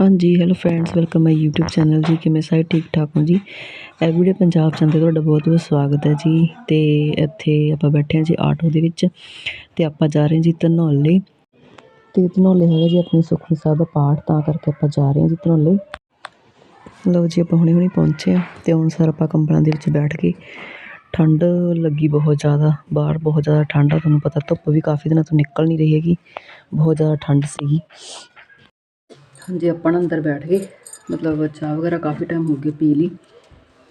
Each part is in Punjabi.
ਹਾਂਜੀ hello friends welcome my YouTube channel ਜੀ। ਕਿਵੇਂ ਸਾਰੇ ਠੀਕ ਠਾਕ ਹੋ ਜੀ? ਐਵਰੀਡੇ ਪੰਜਾਬ ਚੈਨਲ ਤੁਹਾਡਾ ਬਹੁਤ ਬਹੁਤ ਸਵਾਗਤ ਹੈ ਜੀ। ਤੇ ਇੱਥੇ ਆਪਾਂ ਬੈਠੇ ਹਾਂ ਜੀ ਆਟੋ ਦੇ ਵਿੱਚ। ਤੇ ਆਪਾਂ ਜਾ ਰਹੇ ਹਾਂ ਜੀ ਧਨੌਲੇ। ਤੇ ਧਨੌਲੇ ਹੈਗਾ ਜੀ ਆਪਣੀ ਸੁਖਮਨੀ ਸਾਹਿਬ ਦਾ ਪਾਠ, ਤਾਂ ਕਰਕੇ ਆਪਾਂ ਜਾ ਰਹੇ ਹਾਂ ਜੀ ਧਨੌਲੇ। ਲਓ ਜੀ, ਆਪਾਂ ਹੁਣੇ ਹੁਣੇ ਪਹੁੰਚੇ ਹਾਂ। ਤੇ ਹੁਣ ਸਰ ਆਪਾਂ ਕੰਬਲਾਂ ਦੇ ਵਿੱਚ ਬੈਠ ਕੇ ਠੰਡ ਲੱਗੀ ਬਹੁਤ ਜ਼ਿਆਦਾ, ਬਾਹਰ ਬਹੁਤ ਜ਼ਿਆਦਾ ਠੰਡ ਆ। ਤੁਹਾਨੂੰ ਪਤਾ ਧੁੱਪ ਵੀ ਕਾਫੀ ਦਿਨਾਂ ਤੋਂ ਨਿਕਲ ਨਹੀਂ ਰਹੀ ਹੈਗੀ। ਬਹੁਤ ਜ਼ਿਆਦਾ ਠੰਡ ਸੀਗੀ। ਹਾਂਜੀ ਆਪਾਂ ਨਾ ਅੰਦਰ ਬੈਠ ਗਏ। ਮਤਲਬ ਚਾਹ ਵਗੈਰਾ ਕਾਫੀ ਟਾਈਮ ਹੋ ਗਿਆ ਪੀ ਲਈ।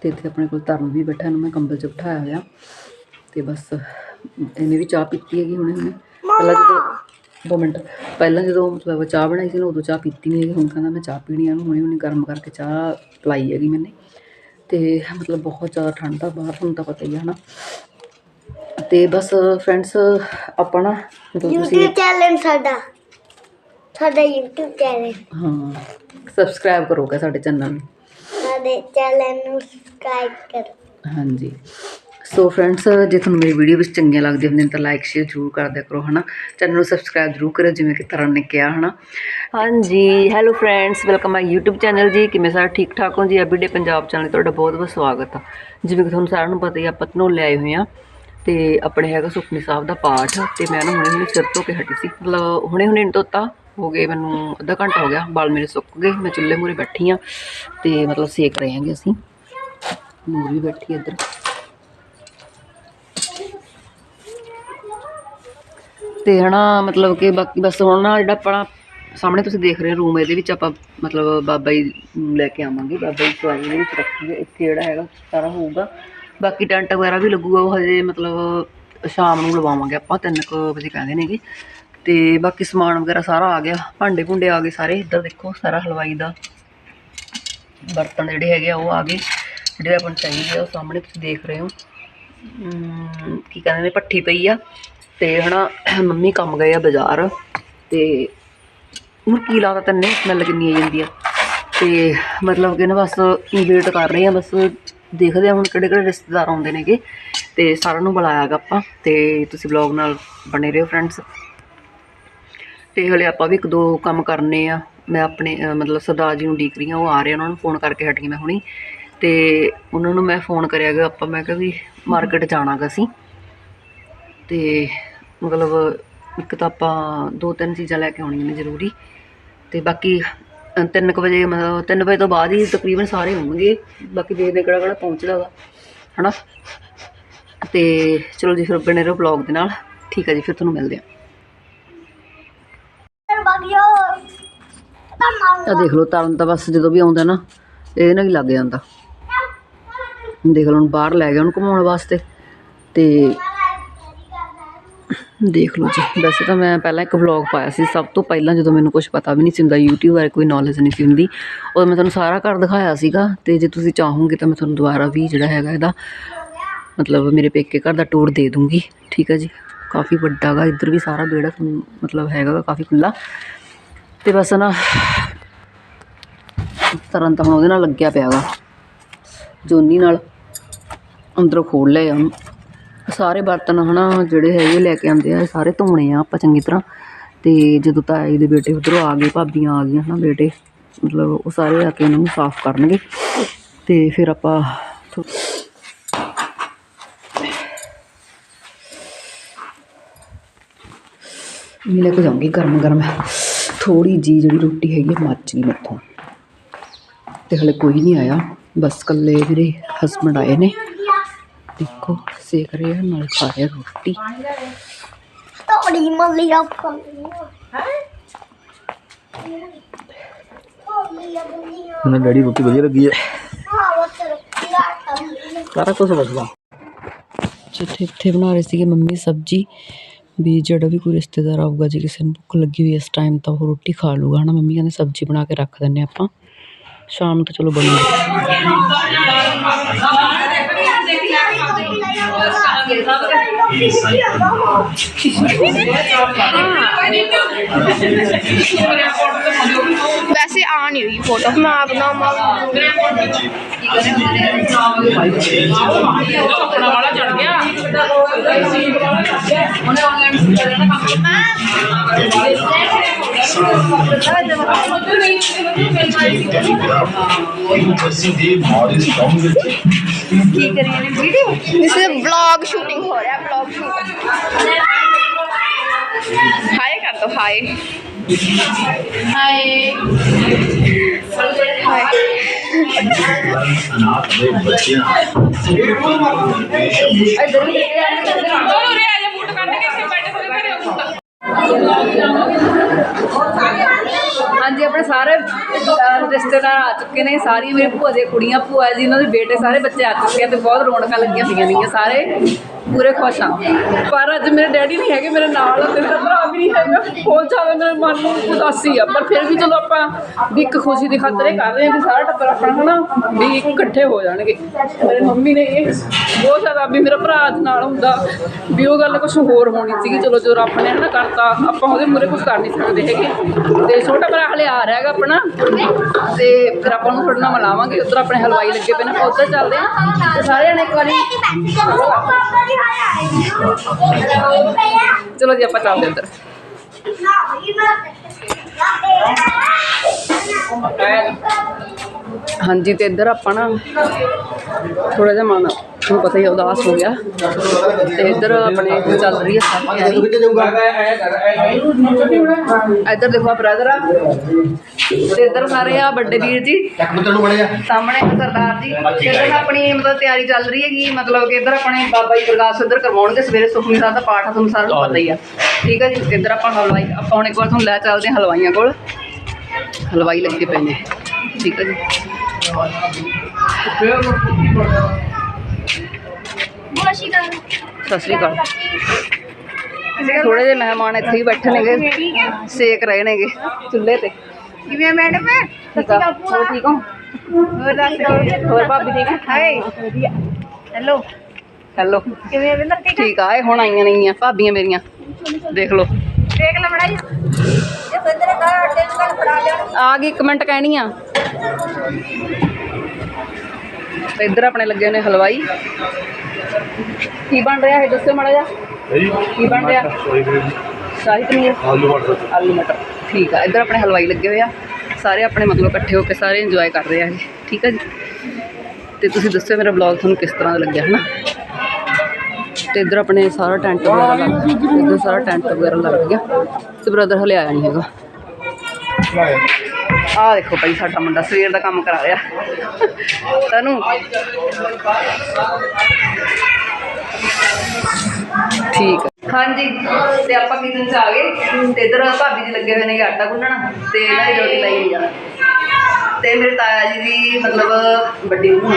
ਤੇ ਇੱਥੇ ਆਪਣੇ ਕੋਲ ਧਰਮ ਵੀ ਬੈਠਾ ਇਹਨੂੰ ਮੈਂ ਕੰਬਲ 'ਚ ਬਿਠਾਇਆ ਹੋਇਆ। ਤੇ ਬਸ ਇਹਨੇ ਵੀ ਚਾਹ ਪੀਤੀ ਹੈਗੀ ਹੁਣੇ ਹੁਣੇ। ਪਹਿਲਾਂ ਜਦੋਂ ਦੋ ਮਿੰਟ। ਪਹਿਲਾਂ ਜਦੋਂ ਮਤਲਬ ਚਾਹ ਬਣਾਈ ਸੀ ਨਾ ਉਦੋਂ ਚਾਹ ਪੀਤੀ ਨਹੀਂ ਹੈਗੀ। ਹੁਣ ਕਹਿੰਦਾ ਮੈਂ ਚਾਹ ਪੀਣੀ ਆ ਇਹਨੂੰ ਹੁਣੇ ਹੁਣੇ ਗਰਮ ਕਰਕੇ ਚਾਹ ਪਲਾਈ ਹੈਗੀ ਮੈਨੇ। ਤੇ ਮਤਲਬ ਬਹੁਤ ਜ਼ਿਆਦਾ ਠੰਡ ਆ ਬਾਹਰ ਤੁਹਾਨੂੰ ਤਾਂ ਪਤਾ ਹੀ ਹੈ ਹਨਾ। ਤੇ ਬਸ ਫਰੈਂਡਸ ਆਪਾਂ ਨਾ ਮਤਲਬ ਤੁਸੀਂ YouTube ਚੈਨਲ ਸਾਡਾ। ਸਾਡਾ YouTube ਚੈਨਲ ਹਾਂ ਸਬਸਕ੍ਰਾਈਬ ਕਰੋਗੇ ਸਾਡੇ ਚੈਨਲ ਨੂੰ। ਸਾਡੇ ਚੈਨਲ ਨੂੰ ਸਬਸਕ੍ਰਾਈਬ ਕਰੋ। ਹਾਂਜੀ। ਸੋ ਫਰੈਂਡਸ ਜੇ ਤੁਹਾਨੂੰ ਮੇਰੀ ਵੀਡੀਓ ਵਿੱਚ ਚੰਗੀਆਂ ਲੱਗਦੀਆਂ ਹੁੰਦੀਆਂ ਤਾਂ ਲਾਈਕ ਸ਼ੇਅਰ ਜ਼ਰੂਰ ਕਰ ਦਿਆ ਕਰੋ ਹਨਾ? ਚੈਨਲ ਨੂੰ ਸਬਸਕ੍ਰਾਈਬ ਜ਼ਰੂਰ ਕਰਿਓ ਜਿਵੇਂ ਕਿ ਤਰਨ ਨੇ ਕਿਹਾ ਹਨਾ? ਹਾਂਜੀ hello friends welcome my YouTube channel ਜੀ। ਕਿਵੇਂ ਸਾਰੇ ਠੀਕ ਠਾਕ ਹੋ ਜੀ? ਐਵਰੀਡੇ ਪੰਜਾਬ ਚੈਨਲ ਤੁਹਾਡਾ ਬਹੁਤ ਬਹੁਤ ਸਵਾਗਤ ਆ। ਜਿਵੇਂ ਕਿ ਤੁਹਾਨੂੰ ਸਾਰਿਆਂ ਨੂੰ ਪਤਾ ਹੀ ਆ ਆਪਾਂ ਧਨੌਲੇ ਆਏ ਹੋਏ ਆ। ਤੇ ਆਪਣੇ ਹੈਗਾ ਸੁਖਮਨੀ ਸਾਹਿਬ ਦਾ ਪਾਠ। ਤੇ ਮੈਂ ਨਾ ਹੁਣੇ ਹੁਣੇ ਸਿਰ ਧੋ ਕੇ ਹਟੀ ਸੀ। ਮਤਲਬ ਹੁਣੇ ਹੁਣੇ ਨਹੀਂ ਧੋਤਾ। ਹੋ ਗਏ, ਮੈਨੂੰ ਅੱਧਾ ਘੰਟਾ ਹੋ ਗਿਆ, ਬਾਲ ਮੇਰੇ ਸੁੱਕ ਗਏ, ਮੈਂ ਚੁੱਲ੍ਹੇ ਮੂਰੇ ਬੈਠੀ ਆ ਤੇ ਮਤਲਬ ਸੇਕ ਰਹੇ ਹਾਂਗੇ ਅਸੀਂ। ਨੂਰ ਵੀ ਬੈਠੀ ਹੈ ਇੱਧਰ। ਤੇ ਹਨਾ, ਮਤਲਬ ਕਿ ਬਾਕੀ ਬਸ ਹੁਣ ਨਾ ਜਿਹੜਾ ਆਪਣਾ ਸਾਹਮਣੇ ਤੁਸੀਂ ਦੇਖ ਰਹੇ ਹੋ ਰੂਮ, ਇਹਦੇ ਵਿੱਚ ਆਪਾਂ ਮਤਲਬ ਬਾਬਾ ਜੀ ਲੈ ਕੇ ਆਵਾਂਗੇ, ਬਾਬਾ ਜੀ ਸਵਾਰੀ ਦੇ ਵਿੱਚ ਰੱਖਾਂਗੇ, ਇੱਥੇ ਜਿਹੜਾ ਹੈਗਾ ਸਾਰਾ ਹੋਊਗਾ। ਬਾਕੀ ਟੈਂਟ ਵਗੈਰਾ ਵੀ ਲੱਗੂਗਾ, ਉਹ ਹਜੇ ਮਤਲਬ ਸ਼ਾਮ ਨੂੰ ਲਵਾਵਾਂਗੇ ਆਪਾਂ, ਤਿੰਨ ਕੁ ਵਜੇ ਕਹਿੰਦੇ ਨੇਗੇ। ਤੇ ਬਾਕੀ ਸਮਾਨ ਵਗੈਰਾ ਸਾਰਾ ਆ ਗਿਆ। ਭਾਂਡੇ ਭੁੰਡੇ ਆ ਗਏ ਸਾਰੇ। ਇੱਧਰ ਦੇਖੋ, ਸਾਰਾ ਹਲਵਾਈ ਦਾ ਬਰਤਨ ਜਿਹੜੇ ਹੈਗੇ ਆ, ਉਹ ਆ ਗਏ। ਜਿਹੜੇ ਆਪਾਂ ਨੂੰ ਚਾਹੀਦੇ ਆ, ਉਹ ਸਾਹਮਣੇ ਤੁਸੀਂ ਦੇਖ ਰਹੇ ਹੋ। ਕੀ ਕਹਿੰਦੇ ਨੇ ਪੱਠੀ ਪਈ ਆ। ਤੇ ਹਨਾ, ਮੰਮੀ ਕੰਮ ਗਏ ਆ ਬਾਜ਼ਾਰ। ਤੇ ਹੁਣ ਕੀ ਲਾਦਾ ਤੈਨੇ? ਸਮੈਲ ਕਿੰਨੀ ਆ ਜਾਂਦੀ ਆ। ਤੇ ਮਤਲਬ ਕਿ ਨਾ ਬਸ ਵੇਟ ਕਰ ਰਹੇ ਆ, ਬਸ ਦੇਖਦੇ ਆ ਹੁਣ ਕਿਹੜੇ ਕਿਹੜੇ ਰਿਸ਼ਤੇਦਾਰ ਆਉਂਦੇ ਨੇਗੇ। ਤੇ ਸਾਰਿਆਂ ਨੂੰ ਬੁਲਾਇਆਗਾ ਆਪਾਂ। ਤੇ ਤੁਸੀਂ ਵਲੌਗ ਨਾਲ ਬਣੇ ਰਹੋ ਫਰੈਂਡਸ ਤੇ ਹਲੇ ਆਪਾਂ ਵੀ ਇੱਕ ਦੋ ਕੰਮ ਕਰਨੇ ਆ। ਮੈਂ ਆਪਣੇ ਮਤਲਬ ਸਰਦਾਰ ਜੀ ਨੂੰ ਡੀਕ ਰਹੀ ਹਾਂ ਉਹ ਆ ਰਹੇ ਉਹਨਾਂ ਨੂੰ ਫੋਨ ਕਰਕੇ ਹਟੀ ਮੈਂ ਹੁਣੀ। ਤੇ ਉਹਨਾਂ ਨੂੰ ਮੈਂ ਫੋਨ ਕਰਿਆ ਗਿਆ ਆਪਾਂ ਮੈਂ ਕਿਹਾ ਵੀ ਮਾਰਕੀਟ ਜਾਣਾਗਾ ਅਸੀਂ। ਤੇ ਮਤਲਬ ਇੱਕ ਤਾਂ ਆਪਾਂ ਦੋ ਤਿੰਨ ਚੀਜ਼ਾਂ ਲੈ ਕੇ ਆਉਣੀਆਂ ਨੇ ਜ਼ਰੂਰੀ। ਤੇ ਬਾਕੀ ਅ, ਤਿੰਨ ਕੁ ਵਜੇ ਮਤਲਬ ਤਿੰਨ ਵਜੇ ਤੋਂ ਬਾਅਦ ਹੀ ਤਕਰੀਬਨ ਸਾਰੇ ਹੋਣਗੇ। ਬਾਕੀ ਦੇਖਦੇ ਕਿਹੜਾ ਕਿਹੜਾ ਪਹੁੰਚਦਾ ਵਾ ਹਨਾ? ਤੇ ਚਲੋ ਜੀ ਫਿਰ ਬਣੇ ਰਹੋ ਬਲੌਗ ਦੇ ਨਾਲ। ਠੀਕ ਹੈ ਜੀ ਫਿਰ ਤੁਹਾਨੂੰ ਮਿਲਦੇ ਆ। ਬਾਗਿਓ। ਆ ਦੇਖ ਲਓ, ਤਰਨ ਤਾਂ ਬਸ ਜਦੋਂ ਵੀ ਆਉਂਦਾ ਨਾ ਇਹਦੇ ਨਾਲ ਹੀ ਲੱਗ ਜਾਂਦਾ। ਦੇਖ ਲਓ, ਹੁਣ ਬਾਹਰ ਲੈ ਗਿਆ ਉਹਨੂੰ ਘੁਮਾਉਣ ਵਾਸਤੇ। ਤੇ ਦੇਖ ਲਓ ਜੀ, ਵੈਸੇ ਤਾਂ ਮੈਂ ਪਹਿਲਾਂ ਇੱਕ ਵਲੌਗ ਪਾਇਆ ਸੀ, ਸਭ ਤੋਂ ਪਹਿਲਾਂ ਜਦੋਂ ਮੈਨੂੰ ਕੁਝ ਪਤਾ ਵੀ ਨਹੀਂ ਸੀ ਹੁੰਦਾ, YouTube ਬਾਰੇ ਕੋਈ ਨੌਲੇਜ ਨਹੀਂ ਸੀ ਹੁੰਦੀ, ਉਦੋਂ ਮੈਂ ਤੁਹਾਨੂੰ ਸਾਰਾ ਘਰ ਦਿਖਾਇਆ ਸੀਗਾ, ਤੇ ਜੇ ਤੁਸੀਂ ਚਾਹੋਗੇ ਤਾਂ ਮੈਂ ਤੁਹਾਨੂੰ ਦੁਬਾਰਾ ਵੀ ਜਿਹੜਾ ਹੈਗਾ ਇਹਦਾ, ਮਤਲਬ ਮੇਰੇ ਪੇਕੇ ਘਰ ਦਾ ਟੂਰ ਦੇ ਦੂੰਗੀ, ਠੀਕ ਹੈ ਜੀ? ਕਾਫੀ ਵੱਡਾ ਗਾ, ਇੱਧਰ ਵੀ ਸਾਰਾ ਵਿਹੜਾ ਤੁਹਾਨੂੰ ਮਤਲਬ ਹੈਗਾ ਗਾ, ਕਾਫੀ ਖੁੱਲਾ ਤੇ ਬਸ ਨਾ, ਤਰਨ ਤਾਂ ਹੁਣ ਉਹਦੇ ਨਾਲ ਲੱਗਿਆ ਪਿਆ ਗਾ। ਜੋਨੀ ਨਾਲ ਅੰਦਰੋਂ ਖੋਲ ਲਏ ਉਹਨੂੰ ਸਾਰੇ ਬਰਤਨ ਹਨਾ, ਜਿਹੜੇ ਹੈਗੇ ਲੈ ਕੇ ਆਉਂਦੇ ਆ ਸਾਰੇ ਧੋਣੇ ਆ ਆਪਾਂ ਚੰਗੀ ਤਰ੍ਹਾਂ। ਤੇ ਜਦੋਂ ਤਾਏ ਦੇ ਬੇਟੇ ਉਧਰੋਂ ਆ ਗਏ, ਭਾਬੀਆਂ ਆ ਗਈਆਂ ਹਨਾ ਬੇਟੇ, ਮਤਲਬ ਉਹ ਸਾਰੇ ਆ ਕੇ ਉਹਨਾਂ ਨੂੰ ਸਾਫ਼ ਕਰਨਗੇ। ਤੇ ਫਿਰ ਆਪਾਂ ਥੋ- ਇਹ ਲੈ ਕੇ ਜਾਊਂਗੀ ਗਰਮ ਗਰਮ। ਥੋੜੀ ਜੀ ਜਿਹੜੀ ਰੋਟੀ ਹੈਗੀ ਮੱਚ ਗਈ ਮੈਥੋਂ। ਤੇ ਹਲੇ ਕੋਈ ਨਹੀਂ ਆਇਆ। ਬਸ ਕੱਲੇ ਮੇਰੇ ਹਸਬੰਡ ਆਏ ਨੇ। ਦੇਖੋ ਸੇਕ ਰਹੇ ਆ ਨਾਲ ਖਾ ਰਹੇ ਆ ਰੋਟੀ। ਤੋੜੀ ਮੱਲੀ ਆ ਮੈਨੂੰ ਡੈਡੀ ਰੋਟੀ ਵਧੀਆ ਲੱਗੀ ਹੈ ਹਾਂ ਸਾਰਾ ਕੁਝ ਵਧੀਆ। ਜਿੱਥੇ ਇੱਥੇ ਬਣਾ ਰਹੇ ਸੀਗੇ ਮੰਮੀ ਸਬਜੀ ਵੀ ਜਿਹੜਾ ਵੀ ਕੋਈ ਰਿਸ਼ਤੇਦਾਰ ਆਊਗਾ, ਜੇ ਕਿਸੇ ਨੂੰ ਭੁੱਖ ਲੱਗੀ ਹੋਈ ਇਸ ਟਾਈਮ ਤਾਂ ਉਹ ਰੋਟੀ ਖਾ ਲੂਗਾ ਹੈ ਨਾ ਮੰਮੀ ਕਹਿੰਦੇ ਸਬਜੀ ਬਣਾ ਕੇ ਰੱਖ ਦਿੰਨੇ ਆਪਾਂ। ਸ਼ਾਮ ਨੂੰ ਤਾਂ ਚਲੋ ਬਣੂਗੀ ਵੈਸੇ ਆਣ ਨਹੀਂ ਰਹੀ ਫੋਟੋ ਮੈਂ ਬਣਾਵਾਂ ਆਪਣਾ ਵਾਲਾ ਚੜ ਗਿਆ ਇਸ ਵਲੌਗ ਸ਼ੂਟਿੰਗ ਹੋ ਰਿਹਾ ਵਲੌਗ ਸ਼ੂਟ ਹਾਏ ਕਰ ਦੋ ਹਾਏ ਹਾਏ ਦੋਨੋਂ ਰੇ ਆ ਜਾ ਬੂਟ ਕੱਢ ਕੇ ਇੱਥੇ ਬੈਠੇ ਹੋਏ ਘਰੇ ਬੂਟ ਹਾਂਜੀ, ਆਪਣੇ ਸਾਰੇ ਰਿਸ਼ਤੇਦਾਰ ਆ ਚੁੱਕੇ ਨੇ। ਸਾਰੀਆਂ ਮੇਰੇ ਭੂਆ ਦੀਆਂ ਕੁੜੀਆਂ, ਭੂਆ ਜੀ ਉਹਨਾਂ ਦੇ ਬੇਟੇ ਸਾਰੇ ਬੱਚੇ ਆ ਚੁੱਕੇ ਆ ਤੇ ਬਹੁਤ ਰੌਣਕਾਂ ਲੱਗੀਆਂ ਹੋਈਆਂ ਨੇਗੀਆਂ ਸਾਰੇ ਪੂਰੇ ਖੁਸ਼ ਆ। ਪਰ ਅੱਜ ਮੇਰੇ ਡੈਡੀ ਨਹੀਂ ਹੈਗੇ, ਮੇਰੇ ਨਾਲ ਤੇ ਮੇਰਾ ਭਰਾ ਵੀ ਨਹੀਂ ਹੈਗਾ। ਬਹੁਤ ਜ਼ਿਆਦਾ ਮੇਰੇ ਮਨ ਨੂੰ ਉਦਾਸੀ ਆ, ਪਰ ਫਿਰ ਵੀ ਚਲੋ ਆਪਾਂ ਵੀ ਇੱਕ ਖੁਸ਼ੀ ਦੀ ਖਾਤਰ ਇਹ ਕਰ ਰਹੇ ਹਾਂ ਵੀ ਸਾਰਾ ਟੱਬਰ ਆਪਣਾ ਹਨਾ ਵੀ ਇਕੱਠੇ ਹੋ ਜਾਣਗੇ। ਮੇਰੇ ਮੰਮੀ ਨੇ ਇਹ ਬਹੁਤ ਜ਼ਿਆਦਾ ਵੀ ਮੇਰਾ ਭਰਾ ਅੱਜ ਨਾਲ ਹੁੰਦਾ, ਵੀ ਉਹ ਗੱਲ ਕੁਝ ਹੋਰ ਹੋਣੀ ਸੀਗੀ। ਚਲੋ ਜੋ ਰੱਬ ਨੇ ਹਨਾ ਕਰਤਾ, ਆਪਾਂ ਉਹਦੇ ਮੂਰੇ ਕੁਝ ਕਰ ਨਹੀਂ ਸਕਦੇ ਹੈਗੇ। ਤੇ ਛੋਟਾ ਭਰਾ ਹਲੇ ਆ ਰਿਹਾ ਹੈਗਾ ਆਪਣਾ। ਤੇ ਫਿਰ ਆਪਾਂ ਨੂੰ ਥੋੜਾ ਨਾਲ ਮਿਲਾਵਾਂਗੇ ਉੱਧਰ ਆਪਣੇ ਹਲਵਾਈ ਲੱਗੇ ਪਏ ਨੇ ਆਪਾਂ ਉੱਧਰ ਚੱਲਦੇ ਹਾਂ। ਤੇ ਸਾਰੇ ਜਣੇ ਇੱਕ ਵਾਰੀ ਚਲੋ ਜੀ ਆਪਾਂ ਚੱਲਦੇ ਉੱਧਰ। ਹਾਂਜੀ ਤੇ ਇੱਧਰ ਆਪਾਂ ਨਾ ਥੋੜਾ ਜਿਹਾ ਮਨ ਤੁਹਾਨੂੰ ਪਤਾ ਹੀ ਆ, ਉਦਾਸ ਹੋ ਗਿਆ। ਤੇ ਇੱਧਰ ਆਪਣੇ ਚੱਲ ਰਹੀ ਹੈ ਸਾਰੀ ਤਿਆਰੀ ਇੱਧਰ ਦੇਖੋ ਆ ਬ੍ਰਦਰ ਆ। ਤੇ ਇੱਧਰ ਸਾਰੇ ਆ ਵੱਡੇ ਵੀਰ ਜੀ। ਸਾਹਮਣੇ ਇੱਕ ਸਰਦਾਰ ਜੀ। ਤੇ ਇੱਧਰ ਆਪਣੀ ਮਤਲਬ ਤਿਆਰੀ ਚੱਲ ਰਹੀ ਹੈਗੀ। ਮਤਲਬ ਕਿ ਇੱਧਰ ਆਪਣੇ ਬਾਬਾ ਜੀ ਪ੍ਰਕਾਸ਼ ਇੱਧਰ ਕਰਵਾਉਣਗੇ ਸਵੇਰੇ ਸੁਖਮਨੀ ਸਾਹਿਬ ਦਾ ਪਾਠ ਆ ਤੁਹਾਨੂੰ ਸਾਰਿਆਂ ਨੂੰ ਪਤਾ ਹੀ ਆ। ਠੀਕ ਹੈ ਜੀ ਇੱਧਰ ਆਪਾਂ ਹਲਵਾਈ ਆਪਾਂ ਹੁਣ ਇੱਕ ਵਾਰ ਤੁਹਾਨੂੰ ਲੈ ਚੱਲਦੇ ਹਾਂ ਹਲਵਾਈਆਂ ਕੋਲ। ਹਲਵਾਈ ਲੱਗੇ ਪਏ ਨੇ। ਠੀਕ ਹੈ ਜੀ। ਸਤਿ ਸ਼੍ਰੀ ਅਕਾਲ। ਥੋੜੇ ਜਿਹੇ ਮਹਿਮਾਨ ਇੱਥੇ ਹੀ ਬੈਠੇ ਨੇਗੇ ਸੇਕ ਰਹੇ ਨੇਗੇ ਚੁੱਲ੍ਹੇ ਤੇ। ਕਿਵੇਂ ਮੈਡਮ? ਠੀਕ ਆ ਹੋਰ ਠੀਕ ਹੋ? ਹੋਰ ਦੱਸ ਹੋਰ ਭਾਬੀ ਠੀਕ ਹੈ ਹਾਏ। ਹੈਲੋ। ਹੈਲੋ। ਕਿਵੇਂ ਵਿੰਦਰ ਠੀਕ ਠੀਕ ਆ ਇਹ ਹੁਣ ਆਈਆਂ ਨੇਗੀਆਂ ਭਾਬੀਆਂ ਮੇਰੀਆਂ। ਦੇਖ ਲਓ। ਦੇਖ ਲੈ ਮੜਾ ਜੀ ਆ ਗਈ ਇੱਕ ਮਿੰਟ ਕਹਿਣੀ ਆ। ਤੇ ਇੱਧਰ ਆਪਣੇ ਲੱਗੇ ਨੇ ਹਲਵਾਈ। ਕੀ ਬਣ ਰਿਹਾ ਹੈ ਦੱਸੋ ਮੜਾ ਜਾ ਕੀ ਬਣ ਰਿਹਾ? ਸ਼ਾਹੀ ਪਨੀਰ? ਆਲੂ ਮਟਰ। ਆਲੂ ਮਟਰ। ਠੀਕ ਆ ਇੱਧਰ ਆਪਣੇ ਹਲਵਾਈ ਲੱਗੇ ਹੋਏ ਆ। ਸਾਰੇ ਆਪਣੇ ਮਤਲਬ ਇਕੱਠੇ ਹੋ ਕੇ ਸਾਰੇ ਇੰਜੋਏ ਕਰ ਰਹੇ ਆ ਇਹ। ਠੀਕ ਆ ਜੀ। ਤੇ ਤੁਸੀਂ ਦੱਸਿਓ ਮੇਰਾ ਬਲੌਗ ਤੁਹਾਨੂੰ ਕਿਸ ਤਰ੍ਹਾਂ ਦਾ ਲੱਗਿਆ ਹਨਾ? ਤੇ ਇੱਧਰ ਆਪਣੇ ਸਾਰਾ ਟੈਂਟ ਵਗੈਰਾ ਲੱਗ ਇੱਧਰ ਸਾਰਾ ਟੈਂਟ ਵਗੈਰਾ ਲੱਗ ਗਿਆ। ਤੇ ਬ੍ਰਦਰ ਹਲੇ ਆਇਆ ਨਹੀਂ ਹੈਗਾ। ਆਹ ਦੇਖੋ ਭਾਈ ਸਾਡਾ ਮੁੰਡਾ ਸਵੇਰ ਦਾ ਕੰਮ ਕਰਾ ਰਿਹਾ। ਤੈਨੂੰ। ਠੀਕ ਹਾਂਜੀ, ਤੇ ਆਪਾਂ ਕਿਚਨ ਚ ਆ ਗਏ। ਤੇ ਇਧਰ ਭਾਬੀ ਜੀ ਲੱਗੇ ਹੋਏ ਨੇ ਆਟਾ ਗੁੰਨਣ ਤੇ ਇਹਨਾਂ ਦੀ ਰੋਟੀ ਲਾਈ ਹੋਈ ਆ। ਤੇ ਮੇਰੇ ਤਾਇਆ ਜੀ ਦੀ ਮਤਲਬ ਵੱਡੀ ਨੂੰਹ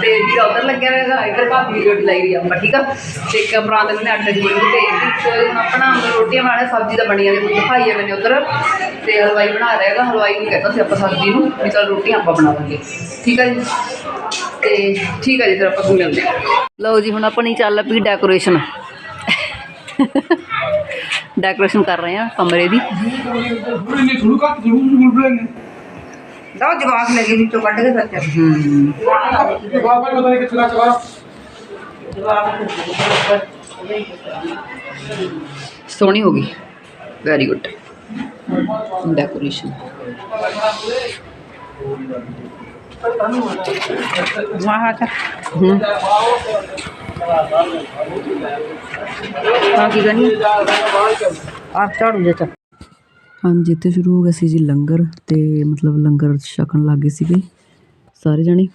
ਤੇ ਵੀਰ ਉਧਰ ਲੱਗਿਆ ਹੋਏਗਾ ਇੱਧਰ ਭਾਬੀ ਦੀ ਰੋਟੀ ਲਾਈ ਹੋਈ ਆਪਾਂ ਠੀਕ ਆ? ਤੇ ਇੱਕ ਪ੍ਰਾਂਤ ਨੇ ਆਟੇ ਦੀ ਗੁੰਨ ਤੇ ਹੁਣ ਆਪਣਾ ਅੰਦਰ ਰੋਟੀਆਂ ਬਣਾਉਣਾ ਸਬਜ਼ੀ ਤਾਂ ਬਣੀ ਜਾਂਦੀ ਦਿਖਾਈ ਹੈ ਮੈਨੇ ਉਧਰ। ਤੇ ਹਲਵਾਈ ਬਣਾ ਰਿਹਾ ਹੈਗਾ, ਹਲਵਾਈ ਨੂੰ ਕਹਿੰਦਾ ਸੀ ਆਪਾਂ ਸਬਜ਼ੀ ਨੂੰ ਵੀ ਚਲ ਰੋਟੀਆਂ ਆਪਾਂ ਬਣਾ ਲਾਂਗੇ ਠੀਕ ਆ ਜੀ? ਤੇ ਠੀਕ ਆ ਜੀ, ਫਿਰ ਆਪਾਂ ਤੁਹਾਨੂੰ ਮਿਲਦੇ ਲਓ ਜੀ, ਹੁਣ ਆਪਣੀ ਚੱਲ ਪਈ ਡੈਕੋਰੇਸ਼ਨ ਡੈਕੋਰੇਸ਼ਨ ਕਰ ਰਹੇ ਆ ਕਮਰੇ ਦੀ। ਦੋ ਜਵਾਬ ਲੱਗੇ ਵਿੱਚੋਂ ਕੱਢ ਕੇ ਸੱਚ ਹੂੰ ਸੋਹਣੀ ਹੋ ਗਈ ਵੈਰੀ ਗੁੱਡ ਡੈਕੋਰੇਸ਼ਨ ਵਾਹ ਤਾਂ ਹੂੰ ਹਾਂ ਕੀ ਕਰਨੀ ਆ ਝਾੜੂ ਜੇ ਚ ਹਾਂਜੀ, ਇੱਥੇ ਸ਼ੁਰੂ ਹੋ ਗਿਆ ਸੀ ਜੀ ਲੰਗਰ ਤੇ ਮਤਲਬ ਲੰਗਰ ਛਕਣ ਲੱਗੇ ਸੀਗੇ ਸਾਰੇ ਜਣੇ।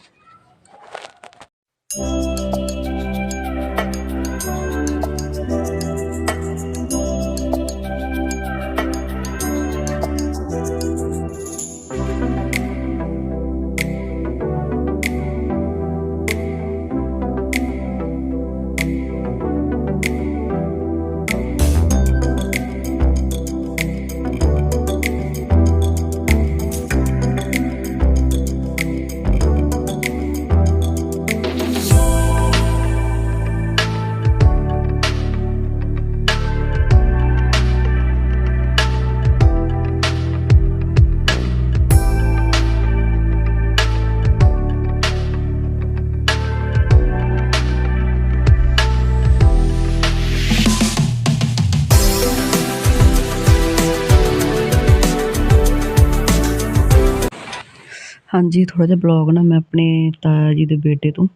ਹਾਂਜੀ ਥੋੜਾ ਜਿਹਾ ਬਲੌਗ ਨਾ ਮੈਂ ਆਪਣੇ ਤਾਇਆ ਜੀ ਦੇ ਬੇਟੇ ਤੋਂ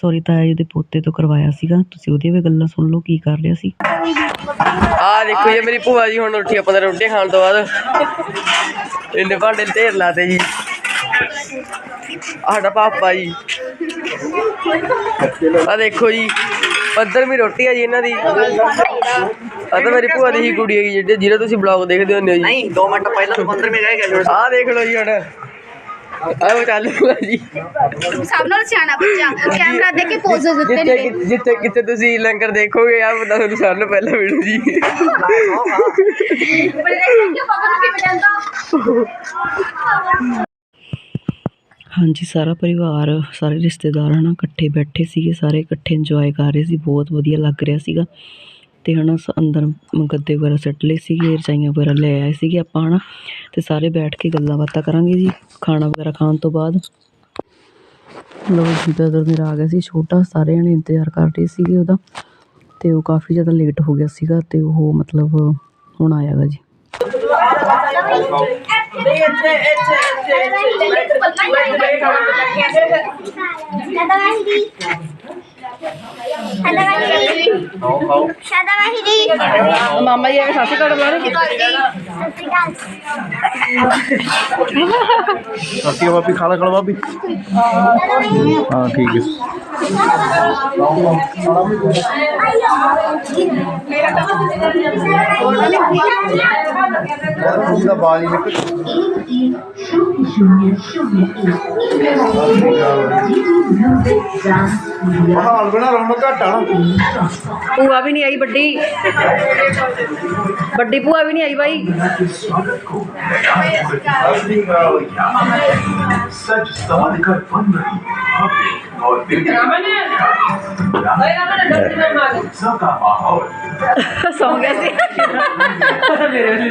ਸੌਰੀ ਤਾਇਆ ਜੀ ਦੇ ਪੋਤੇ ਤੋਂ ਕਰਵਾਇਆ ਸੀਗਾ। ਤੁਸੀਂ ਉਹਦੀਆਂ ਵੀ ਗੱਲਾਂ ਸੁਣ ਲਓ ਕੀ ਕਰ ਰਿਹਾ ਸੀ। ਆ ਦੇਖੋ ਜੀ ਮੇਰੀ ਭੂਆ ਜੀ ਹੁਣ ਉੱਠੀ ਆਪਾਂ ਤਾਂ ਰੋਟੀ ਖਾਣ ਤੋਂ ਬਾਅਦ ਇੰਨੇ ਭਾਂਡੇ ਢੇਰ ਲਾਤੇ ਜੀ। ਆਹ ਸਾਡਾ ਪਾਪਾ ਜੀ। ਆ ਦੇਖੋ ਜੀ ਪੱਧਰ ਵੀ ਰੋਟੀ ਆ ਜੀ ਇਹਨਾਂ ਦੀ। ਆ ਤਾਂ ਮੇਰੀ ਭੂਆ ਦੀ ਹੀ ਕੁੜੀ ਹੈਗੀ ਜਿਹੜੀ ਜਿਹਦਾ ਤੁਸੀਂ ਬਲੌਗ ਦੇਖਦੇ ਹੁੰਦੇ ਹੋ ਜੀ। ਨਹੀਂ 2 ਮਿੰਟ ਪਹਿਲਾਂ ਤਾਂ 15 ਮਿੰਟ ਗਏ ਆ ਦੇਖ ਲਓ ਜੀ ਹੁਣ। ਆ ਉਹ ਚੱਲ ਰਿਹਾ ਜੀ। ਸਭ ਨਾਲ ਸਿਆਣਾ ਬੱਚਾ। ਕੈਮਰਾ ਦੇ ਕੇ ਪੋਜ਼ ਦਿੱਤੇ ਜਿੱਥੇ ਕਿ- ਜਿੱਥੇ ਕਿਤੇ ਤੁਸੀਂ ਲੰਗਰ ਦੇਖੋਗੇ ਆ ਬੰਦਾ ਤੁਹਾਨੂੰ ਸਾਰਿਆਂ ਨੂੰ ਪਹਿਲਾਂ ਮਿਲੂ ਜੀ। ਹਾਂਜੀ ਸਾਰਾ ਪਰਿਵਾਰ ਸਾਰੇ ਰਿਸ਼ਤੇਦਾਰ ਹਨਾ ਇਕੱਠੇ ਬੈਠੇ ਸੀਗੇ ਸਾਰੇ ਇਕੱਠੇ ਇੰਜੋਏ ਕਰ ਰਹੇ ਸੀ ਬਹੁਤ ਵਧੀਆ ਲੱਗ ਰਿਹਾ ਸੀਗਾ। ਤੇ ਹਨਾ ਸ- ਅੰਦਰ ਗੱਦੇ ਵਗੈਰਾ ਸੱਟ ਲਏ ਸੀਗੇ ਰਜਾਈਆਂ ਵਗੈਰਾ ਲੈ ਆਏ ਸੀਗੇ ਆਪਾਂ ਹਨਾ ਤੇ ਸਾਰੇ ਬੈਠ ਕੇ ਗੱਲਾਂ ਬਾਤਾਂ ਕਰਾਂਗੇ ਜੀ ਖਾਣਾ ਵਗੈਰਾ ਖਾਣ ਤੋਂ ਬਾਅਦ। ਲੋ ਜੀ ਬ੍ਰਦਰ ਮੇਰਾ ਆ ਗਿਆ ਸੀ ਛੋਟਾ ਸਾਰੇ ਜਣੇ ਇੰਤਜ਼ਾਰ ਕਰ ਰਹੇ ਸੀਗੇ ਉਹਦਾ ਤੇ ਉਹ ਕਾਫੀ ਜ਼ਿਆਦਾ ਲੇਟ ਹੋ ਗਿਆ ਸੀਗਾ ਤੇ ਉਹ ਮਤਲਬ ਹੁਣ ਆਇਆਗਾ ਜੀ। ਮਾਮਾ ਜੀ ਆ ਕੇ ਸਾਸੀ ਕਾੜ ਮਾਰੇ ਸਸਤੀ ਬਾਬੀ ਖਾ ਲੈ ਖਾ ਲੈ ਬਾਬੀ ਹਾਂ ਠੀਕ ਹੈ ਤੁਸੀਂ ਦਾ ਬਾਲ ਹੀ ਨਿਕਲ ਹਾਲ ਬਣਾ ਰੌਣਕ ਘੱਟ ਆ ਨਾ ਭੂਆ ਵੀ ਨਹੀਂ ਆਈ ਵੱਡੀ ਵੱਡੀ ਭੂਆ ਵੀ ਨਹੀਂ ਆਈ ਬਾਈ सच संभाल कर बन रही आपने और दिल के उत्सव का माहौल ਸੌਂ ਗਿਆ ਸੀ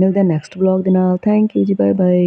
ਮਿਲਦੇ ਨੈਕਸਟ ਵਲੌਗ ਦੇ ਨਾਲ। ਥੈਂਕ ਯੂ ਜੀ ਬਾਏ ਬਾਏ